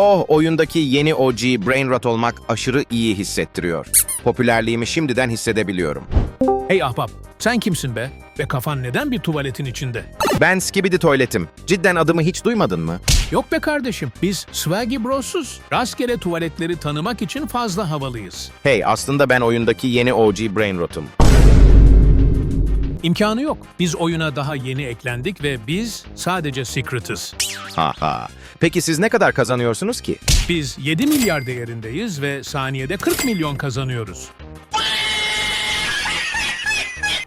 Oh oyundaki yeni OG Brain Rot olmak aşırı iyi hissettiriyor. Popülerliğimi şimdiden hissedebiliyorum. Hey ahbap, sen kimsin be? Ve kafan neden bir tuvaletin içinde? Ben Skibidi Tuvaletim. Cidden adımı hiç duymadın mı? Yok be kardeşim, biz Swaggy Bros'uz. Rastgele tuvaletleri tanımak için fazla havalıyız. Hey aslında ben oyundaki yeni OG Brain Rot'um. İmkanı yok. Biz oyuna daha yeni eklendik ve biz sadece Secret'ız. Haha. Peki siz ne kadar kazanıyorsunuz ki? Biz 7 milyar değerindeyiz ve saniyede 40 milyon kazanıyoruz.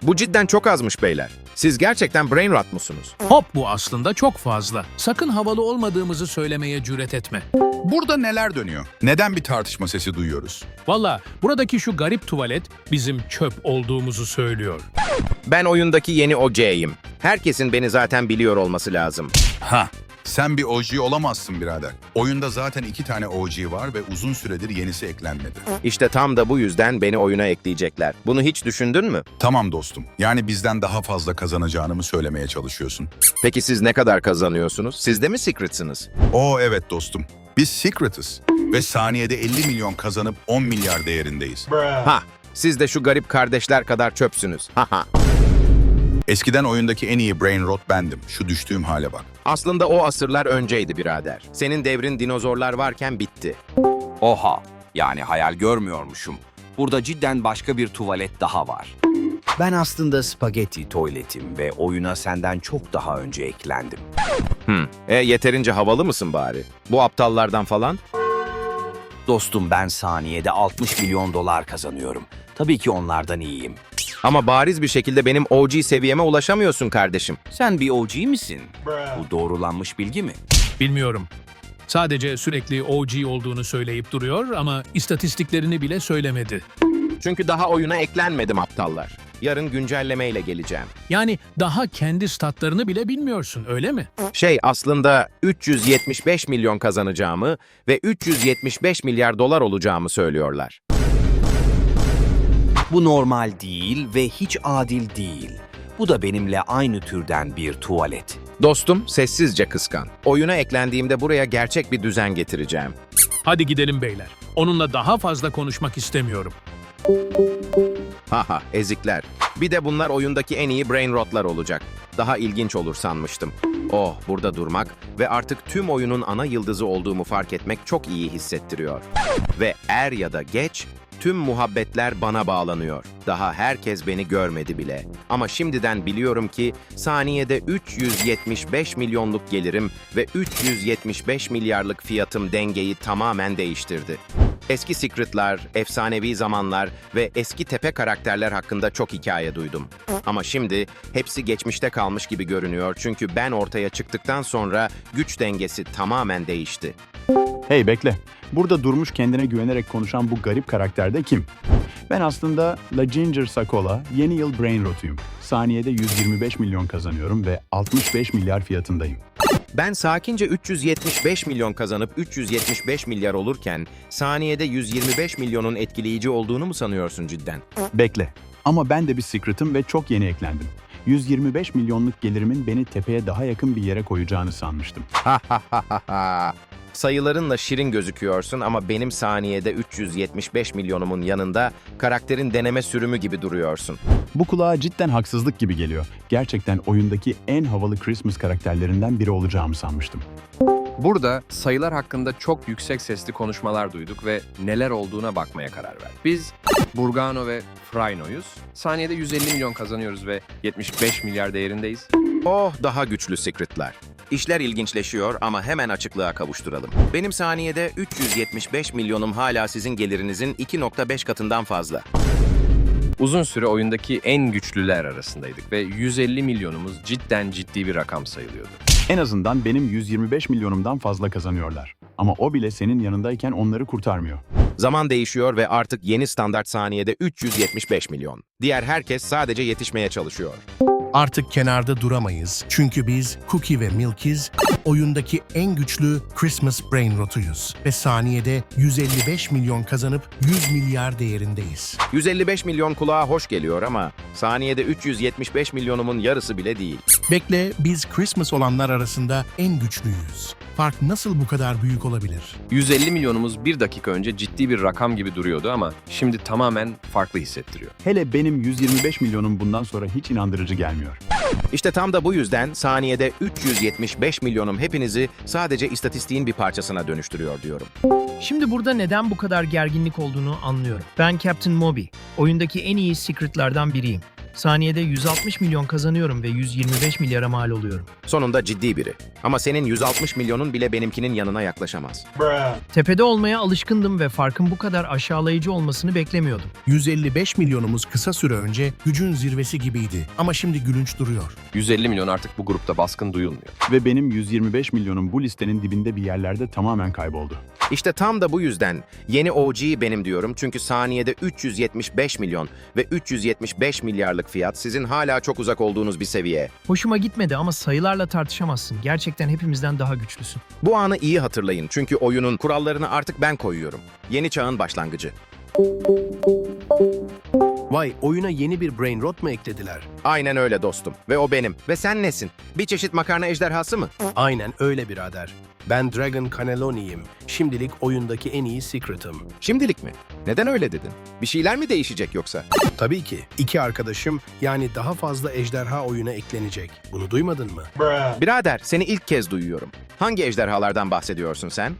Bu cidden çok azmış beyler. Siz gerçekten Brain Rot musunuz? Hop bu aslında çok fazla. Sakın havalı olmadığımızı söylemeye cüret etme. Burada neler dönüyor? Neden bir tartışma sesi duyuyoruz? Valla buradaki şu garip tuvalet bizim çöp olduğumuzu söylüyor. Ben oyundaki yeni OG'yim. Herkesin beni zaten biliyor olması lazım. Ha, sen bir OG olamazsın birader. Oyunda zaten iki tane OG var ve uzun süredir yenisi eklenmedi. İşte tam da bu yüzden beni oyuna ekleyecekler. Bunu hiç düşündün mü? Tamam dostum, yani bizden daha fazla kazanacağını mı söylemeye çalışıyorsun? Peki siz ne kadar kazanıyorsunuz? Siz de mi Secret'sınız? Oo evet dostum, biz Secret'ız ve saniyede 50 milyon kazanıp 10 milyar değerindeyiz. Ha, siz de şu garip kardeşler kadar çöpsünüz. Haha. Eskiden oyundaki en iyi brain rot bendim. Şu düştüğüm hale bak. Aslında o asırlar önceydi birader. Senin devrin dinozorlar varken bitti. Oha, yani hayal görmüyormuşum. Burada cidden başka bir tuvalet daha var. Ben aslında spagetti tuvaletim ve oyuna senden çok daha önce eklendim. Hmm. E yeterince havalı mısın bari? Bu aptallardan falan? Dostum ben saniyede 60 milyon dolar kazanıyorum. Tabii ki onlardan iyiyim. Ama bariz bir şekilde benim OG seviyeme ulaşamıyorsun kardeşim. Sen bir OG misin? Bu doğrulanmış bilgi mi? Bilmiyorum. Sadece sürekli OG olduğunu söyleyip duruyor ama istatistiklerini bile söylemedi. Çünkü daha oyuna eklenmedim aptallar. Yarın güncellemeyle geleceğim. Yani daha kendi statlarını bile bilmiyorsun öyle mi? Şey aslında 375 milyon kazanacağımı ve 375 milyar dolar olacağımı söylüyorlar. Bu normal değil ve hiç adil değil. Bu da benimle aynı türden bir tuvalet. Dostum sessizce kıskan. Oyuna eklendiğimde buraya gerçek bir düzen getireceğim. Hadi gidelim beyler. Onunla daha fazla konuşmak istemiyorum. Haha ezikler. Bir de bunlar oyundaki en iyi brain rotlar olacak. Daha ilginç olur sanmıştım. Oh burada durmak ve artık tüm oyunun ana yıldızı olduğumu fark etmek çok iyi hissettiriyor. Ve er ya da geç tüm muhabbetler bana bağlanıyor. Daha herkes beni görmedi bile. Ama şimdiden biliyorum ki saniyede 375 milyonluk gelirim ve 375 milyarlık fiyatım dengeyi tamamen değiştirdi. Eski Secret'lar, efsanevi zamanlar ve eski tepe karakterler hakkında çok hikaye duydum. Ama şimdi hepsi geçmişte kalmış gibi görünüyor çünkü ben ortaya çıktıktan sonra güç dengesi tamamen değişti. Hey bekle. Burada durmuş kendine güvenerek konuşan bu garip karakter de kim? Ben aslında La Ginger Sakola, yeni yıl Brain Rot'uyum. Saniyede 125 milyon kazanıyorum ve 65 milyar fiyatındayım. Ben sakince 375 milyon kazanıp 375 milyar olurken saniyede 125 milyonun etkileyici olduğunu mu sanıyorsun cidden? Bekle. Ama ben de bir secret'ım ve çok yeni eklendim. 125 milyonluk gelirimin beni tepeye daha yakın bir yere koyacağını sanmıştım. Sayılarınla şirin gözüküyorsun ama benim saniyede 375 milyonumun yanında karakterin deneme sürümü gibi duruyorsun. Bu kulağa cidden haksızlık gibi geliyor. Gerçekten oyundaki en havalı Christmas karakterlerinden biri olacağımı sanmıştım. Burada sayılar hakkında çok yüksek sesli konuşmalar duyduk ve neler olduğuna bakmaya karar verdik. Biz Burgano ve Frayno'yuz. Saniyede 150 milyon kazanıyoruz ve 75 milyar değerindeyiz. Oh daha güçlü secretlar. İşler ilginçleşiyor ama hemen açıklığa kavuşturalım. Benim saniyede 375 milyonum hala sizin gelirinizin 2.5 katından fazla. Uzun süre oyundaki en güçlüler arasındaydık ve 150 milyonumuz cidden ciddi bir rakam sayılıyordu. En azından benim 125 milyonumdan fazla kazanıyorlar. Ama o bile senin yanındayken onları kurtarmıyor. Zaman değişiyor ve artık yeni standart saniyede 375 milyon. Diğer herkes sadece yetişmeye çalışıyor. Artık kenarda duramayız. Çünkü biz Cookie ve Milky's oyundaki en güçlü Christmas Brain Rot'uyuz. Ve saniyede 155 milyon kazanıp 100 milyar değerindeyiz. 155 milyon kulağa hoş geliyor ama saniyede 375 milyonumun yarısı bile değil. Bekle biz Christmas olanlar arasında en güçlüyüz. Fark nasıl bu kadar büyük olabilir? 150 milyonumuz bir dakika önce ciddi bir rakam gibi duruyordu ama şimdi tamamen farklı hissettiriyor. Hele benim 125 milyonum bundan sonra hiç inandırıcı gelmiyor. İşte tam da bu yüzden saniyede 375 milyonum hepinizi sadece istatistiğin bir parçasına dönüştürüyor diyorum. Şimdi burada neden bu kadar gerginlik olduğunu anlıyorum. Ben Captain Moby. Oyundaki en iyi secretlardan biriyim. Saniyede 160 milyon kazanıyorum ve 125 milyara mal oluyorum. Sonunda ciddi biri. Ama senin 160 milyonun bile benimkinin yanına yaklaşamaz. Tepede olmaya alışkındım ve farkın bu kadar aşağılayıcı olmasını beklemiyordum. 155 milyonumuz kısa süre önce gücün zirvesi gibiydi ama şimdi gülünç duruyor. 150 milyon artık bu grupta baskın duyulmuyor. Ve benim 125 milyonum bu listenin dibinde bir yerlerde tamamen kayboldu. İşte tam da bu yüzden yeni OG benim diyorum çünkü saniyede 375 milyon ve 375 milyarlık fiyat sizin hala çok uzak olduğunuz bir seviye. Hoşuma gitmedi ama sayılarla tartışamazsın. Gerçekten hepimizden daha güçlüsün. Bu anı iyi hatırlayın çünkü oyunun kurallarını artık ben koyuyorum. Yeni çağın başlangıcı. Vay oyuna yeni bir brain rot mu eklediler? Aynen öyle dostum. Ve o benim. Ve sen nesin? Bir çeşit makarna ejderhası mı? Aynen öyle birader. Ben Dragon Cannelloni'yim. Şimdilik oyundaki en iyi secret'ım. Şimdilik mi? Neden öyle dedin? Bir şeyler mi değişecek yoksa? Tabii ki. iki arkadaşım yani daha fazla ejderha oyuna eklenecek. Bunu duymadın mı? Birader, seni ilk kez duyuyorum. Hangi ejderhalardan bahsediyorsun sen?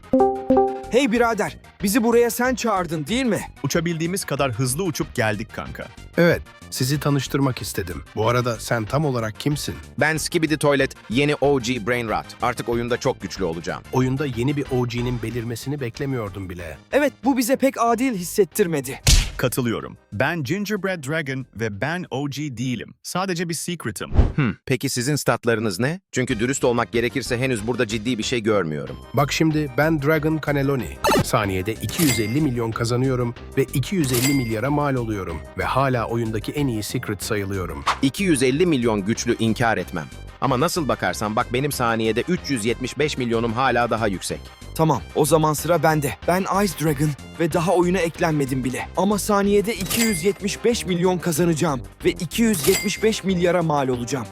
Hey birader, bizi buraya sen çağırdın değil mi? Uçabildiğimiz kadar hızlı uçup geldik kanka. Evet, sizi tanıştırmak istedim. Bu arada sen tam olarak kimsin? Ben Skibidi Toilet, yeni OG Brainrot. Artık oyunda çok güçlü olacağım. Oyunda yeni bir OG'nin belirmesini beklemiyordum bile. Evet, bu bize pek adil hissettirmedi. Katılıyorum. Ben Gingerbread Dragon ve ben OG değilim. Sadece bir secret'ım. Hmm, peki sizin statlarınız ne? Çünkü dürüst olmak gerekirse henüz burada ciddi bir şey görmüyorum. Bak şimdi ben Dragon Cannelloni. Saniyede 250 milyon kazanıyorum ve 250 milyara mal oluyorum. Ve hala oyundaki en iyi secret sayılıyorum. 250 milyon güçlü inkar etmem. Ama nasıl bakarsan bak benim saniyede 375 milyonum hala daha yüksek. Tamam, o zaman sıra bende. Ben Ice Dragon ve daha oyuna eklenmedim bile. Ama saniyede 275 milyon kazanacağım ve 275 milyara mal olacağım.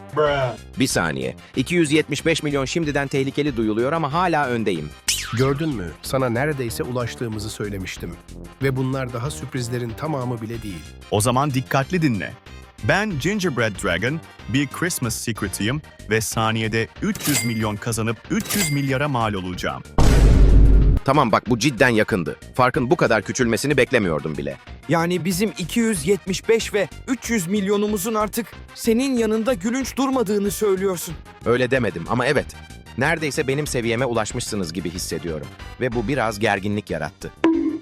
Bir saniye. 275 milyon şimdiden tehlikeli duyuluyor ama hala öndeyim. Gördün mü? Sana neredeyse ulaştığımızı söylemiştim. Ve bunlar daha sürprizlerin tamamı bile değil. O zaman dikkatli dinle. Ben Gingerbread Dragon, bir Christmas secret'ıyım ve saniyede 300 milyon kazanıp 300 milyara mal olacağım. Tamam bak bu cidden yakındı. Farkın bu kadar küçülmesini beklemiyordum bile. Yani bizim 275 ve 300 milyonumuzun artık senin yanında gülünç durmadığını söylüyorsun. Öyle demedim ama evet. Neredeyse benim seviyeme ulaşmışsınız gibi hissediyorum. Ve bu biraz gerginlik yarattı.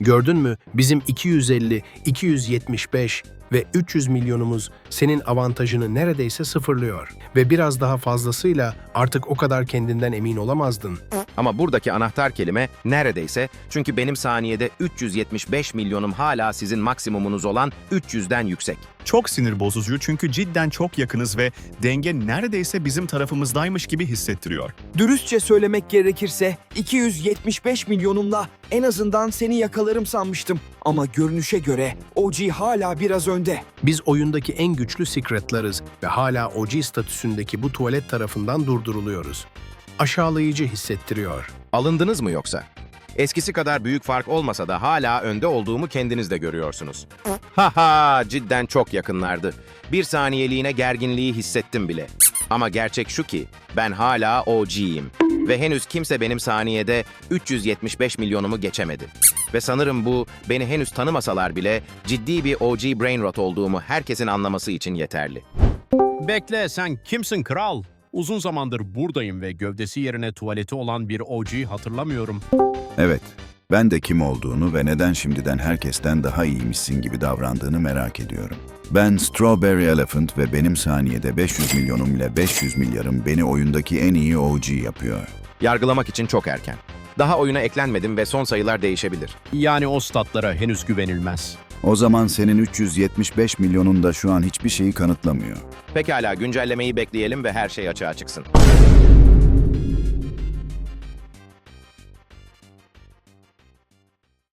Gördün mü? Bizim 250, 275 ve 300 milyonumuz senin avantajını neredeyse sıfırlıyor. Ve biraz daha fazlasıyla artık o kadar kendinden emin olamazdın. Ama buradaki anahtar kelime neredeyse çünkü benim saniyede 375 milyonum hala sizin maksimumunuz olan 300'den yüksek. Çok sinir bozucu çünkü cidden çok yakınız ve denge neredeyse bizim tarafımızdaymış gibi hissettiriyor. Dürüstçe söylemek gerekirse 275 milyonumla en azından seni yakalarım sanmıştım. Ama görünüşe göre OG hala biraz önde. Biz oyundaki en güçlü secretlarız ve hala OG statüsündeki bu tuvalet tarafından durduruluyoruz. Aşağılayıcı hissettiriyor. Alındınız mı yoksa? Eskisi kadar büyük fark olmasa da hala önde olduğumu kendiniz de görüyorsunuz. Haha cidden çok yakınlardı. Bir saniyeliğine gerginliği hissettim bile. Ama gerçek şu ki ben hala OG'yim. Ve henüz kimse benim saniyede 375 milyonumu geçemedi. Ve sanırım bu beni henüz tanımasalar bile ciddi bir OG Brainrot olduğumu herkesin anlaması için yeterli. Bekle sen kimsin kral? Uzun zamandır buradayım ve gövdesi yerine tuvaleti olan bir OG hatırlamıyorum. Evet, ben de kim olduğunu ve neden şimdiden herkesten daha iyiymişsin gibi davrandığını merak ediyorum. Ben Strawberry Elephant ve benim saniyede 500 milyonum ile 500 milyarım beni oyundaki en iyi OG yapıyor. Yargılamak için çok erken. Daha oyuna eklenmedim ve son sayılar değişebilir. Yani o statlara henüz güvenilmez. O zaman senin 375 milyonun da şu an hiçbir şeyi kanıtlamıyor. Pekala güncellemeyi bekleyelim ve her şey açığa çıksın.